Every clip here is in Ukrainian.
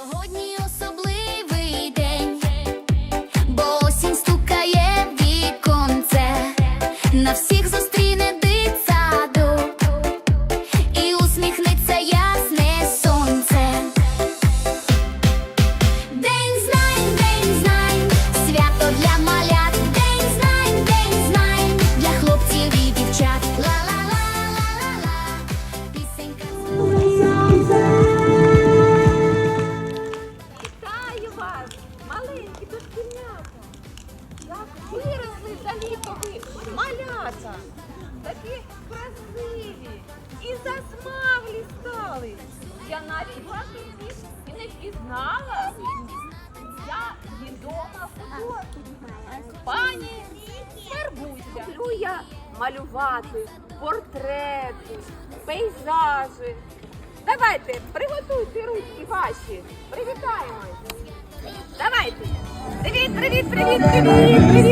Сьогодні особливий день, бо осінь стукає віконце, на всіх малята! Такі красиві і засмаглі стали. Я навіть вас усіх і не впізнала. Я відома художниця. Пані Фарбуся. Люблю я малювати портрети, пейзажі. Давайте, приготуйте ручки ваші. Привітаємось. Давайте. Привіт, привіт, привіт, привіт, привіт,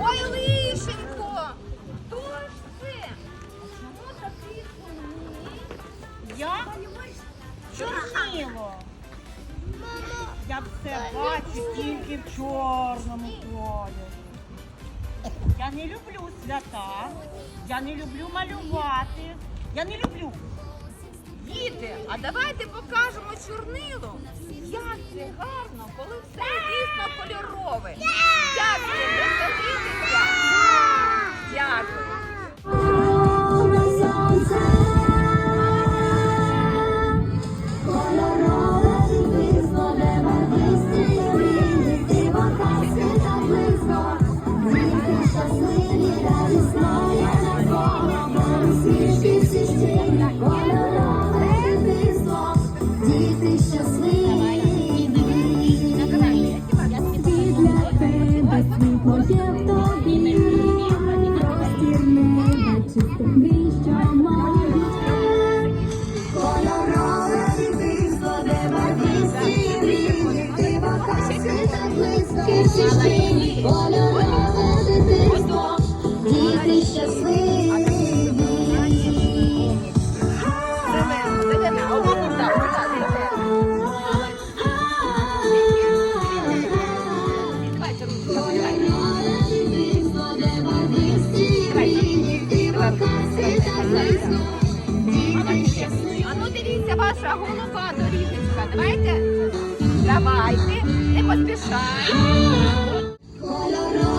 Ой, лишенько! Хто ж це? Чому такий сумний? Я чорнило. Я все бачу тільки в чорному кольорі. Я не люблю свята, я не люблю малювати, я не люблю. Діти, а давайте покажемо чорнило. Як це гарно, коли все дійсно кольорове. Як присадитися. Ну. Давайте. Давайте. Не поспішайте. color.